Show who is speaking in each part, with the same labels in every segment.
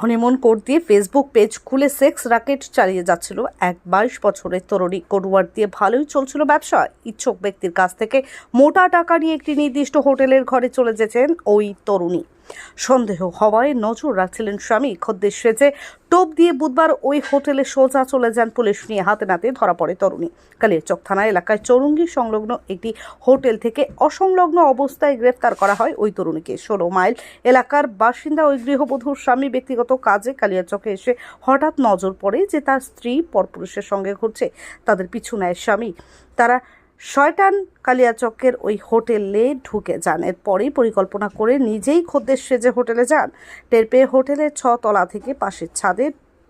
Speaker 1: Honeymoon code দিয়ে Facebook page খুলে sex racket চালিয়ে যাচ্ছিল এক বাইশ বছরের তরুণী। কোডওয়ার্ড দিয়ে ভালোই চলছিল ব্যবসা। ইচ্ছুক ব্যক্তির কাছ থেকে মোটা টাকা নিয়ে একটি নির্দিষ্ট হোটেলের ঘরে চলে যেতেন ওই তরুণী। সন্দেহ হওয়ায় নজর রাখছিলেন স্বামী। খদ্দের সেজে টোপ দিয়ে বুধবার ওই হোটেলে সোজা চলে যান পুলিশ নিয়ে। হাতে নাতে ধরা পড়ে তরুণী। কালিয়াচক থানা এলাকায় চৌরঙ্গি সংলগ্ন একটি হোটেল থেকে অসংলগ্ন অবস্থায় গ্রেফতার করা হয় ওই তরুণীকে। ষোলো মাইল এলাকার বাসিন্দা ওই গৃহবধূর স্বামী ব্যক্তিগত কাজে কালিয়াচকে এসে হঠাৎ নজর পড়ে যে তার স্ত্রী পরপুরুষের সঙ্গে ঘুরছে। তাদের পিছু নেয় স্বামী। তারা শয়তান কালিয়াচকের ওই হোটেলে ঢুকে যান। এরপরেই পরিকল্পনা করে নিজেই খদ্দের সেজে হোটেলে যান। টের পেয়ে হোটেলের ছতলা থেকে পাশের ছাদে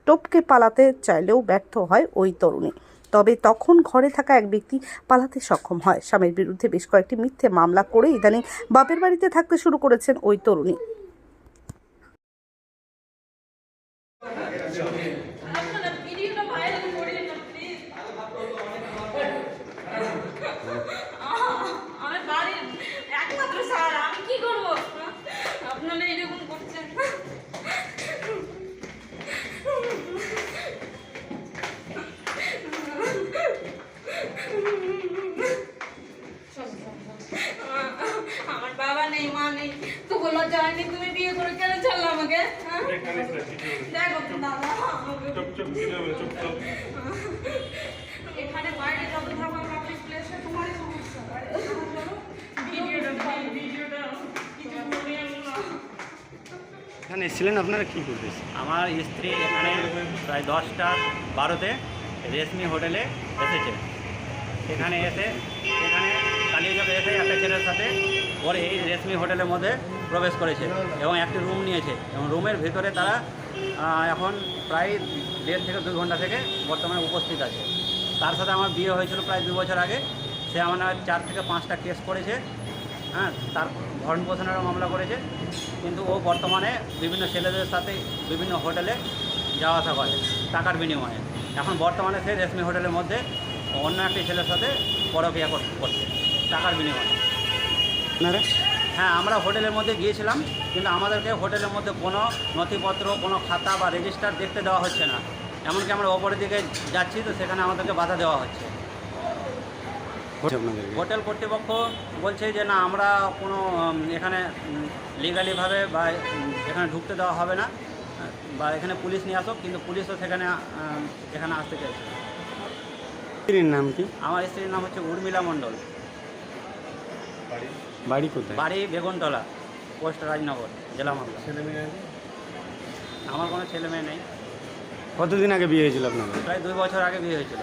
Speaker 1: টপকে পালাতে চাইলেও ব্যর্থ হয় ওই তরুণী। তবে তখন ঘরে থাকা এক ব্যক্তি পালাতে সক্ষম হয়। স্বামীর বিরুদ্ধে বেশ কয়েকটি মিথ্যে মামলা করে ইদানিং বাপের বাড়িতে থাকতে শুরু করেছেন ওই তরুণী
Speaker 2: আপনারা ভিডিওটা ভাইরাল করে না প্লিজ আমার বাড়ির একমাত্র স্যার আমি কি করব আপনারা এরকম করছেন আমার বাবা নেই মা নেই তবু লজ্জা হয়নি তুমি বিয়ে করে কেন ছাড়লে আমাকে হ্যাঁ? দেখো দাদা আমাকে। এখানে বাইরে যত পাবলিক প্লেসে তোমারই সমস্যা।
Speaker 3: এখানে এসেছিলেন আপনারা? কী করতেছেন
Speaker 4: আমার স্ত্রী এখানে প্রায় দশটা বারোতে রেশমি হোটেলে এসেছে। সেখানে এসে সেখানে কালিয়াচকে এসে একটা ছেলের সাথে পরে এই রেশমি হোটেলের মধ্যে প্রবেশ করেছে এবং একটি রুম নিয়েছে এবং রুমের ভিতরে তারা এখন প্রায় দেড় থেকে দুই ঘণ্টা থেকে বর্তমানে উপস্থিত আছে। তার সাথে আমার বিয়ে হয়েছিল প্রায় দু বছর আগে। সে আমার চার থেকে পাঁচটা কেস করেছে। হ্যাঁ তার ভরণ পোষণেরও মামলা করেছে। কিন্তু ও বর্তমানে বিভিন্ন ছেলেদের সাথে বিভিন্ন হোটেলে যাওয়া আসা করে টাকার বিনিময়ে। এখন বর্তমানে সে রেশমি হোটেলের মধ্যে অন্য একটি ছেলের সাথে পরকিয়া কর- করছে। টাকার বিনিময়ে।
Speaker 3: আপনারা
Speaker 4: হ্যাঁ আমরা হোটেলের মধ্যে গিয়েছিলাম কিন্তু আমাদেরকে হোটেলের মধ্যে কোনো নথিপত্র কোনো খাতা বা রেজিস্টার দেখতে দেওয়া হচ্ছে না। এমনকি আমরা ওপরের দিকে যাচ্ছি তো সেখানে আমাদেরকে বাধা দেওয়া হচ্ছে। হোটেল কর্তৃপক্ষ বলছে যে না আমরা কোনো এখানে লিগালিভাবে বা এখানে ঢুকতে দেওয়া হবে না বা এখানে পুলিশ নিয়ে আসো কিন্তু পুলিশও সেখানে এখানে আসতে চাইছে
Speaker 3: স্ত্রীর নাম কি?
Speaker 4: আমার স্ত্রীর নাম হচ্ছে উর্মিলা মণ্ডল।
Speaker 3: বাড়ি? কোথায়?
Speaker 4: বাড়ি বেগুনতলা পোস্ট রাজনগর জেলা মামলা। আমার কোনো ছেলে মেয়ে নেই।
Speaker 3: কতদিন আগে বিয়ে হয়েছিল আপনাদের
Speaker 4: প্রায় দুই বছর আগে বিয়ে হয়েছিল।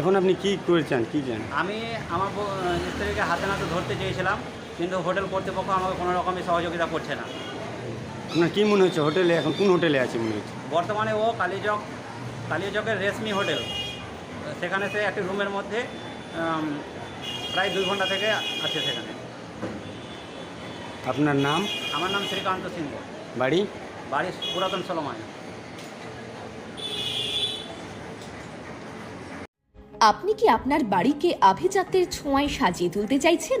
Speaker 3: এখন আপনি কি করেছেন? কি চান
Speaker 4: আমি আমার স্ত্রীকে হাতে নাতে ধরতে চেয়েছিলাম কিন্তু হোটেল কর্তৃপক্ষ আমাকে কোনো রকমই সহযোগিতা করছে না।
Speaker 3: আপনার কি মনে হচ্ছে? হোটেলে এখন কোন হোটেলে আছে মনে হচ্ছে?
Speaker 4: বর্তমানে ও কালীচক কালীচকের রেশমি হোটেল। সেখানে সে একটি রুমের মধ্যে প্রায় দুই ঘণ্টা থেকে আছে সেখানে।
Speaker 3: আপনার নাম?
Speaker 4: আমার নাম শ্রীকান্ত সিংহ
Speaker 3: বাড়ি?
Speaker 4: বাড়ি পুরাতন সলমায়
Speaker 5: আপনি কি আপনার বাড়িকে আভিজাত্যের ছোঁয়ায় সাজিয়ে তুলতে চাইছেন?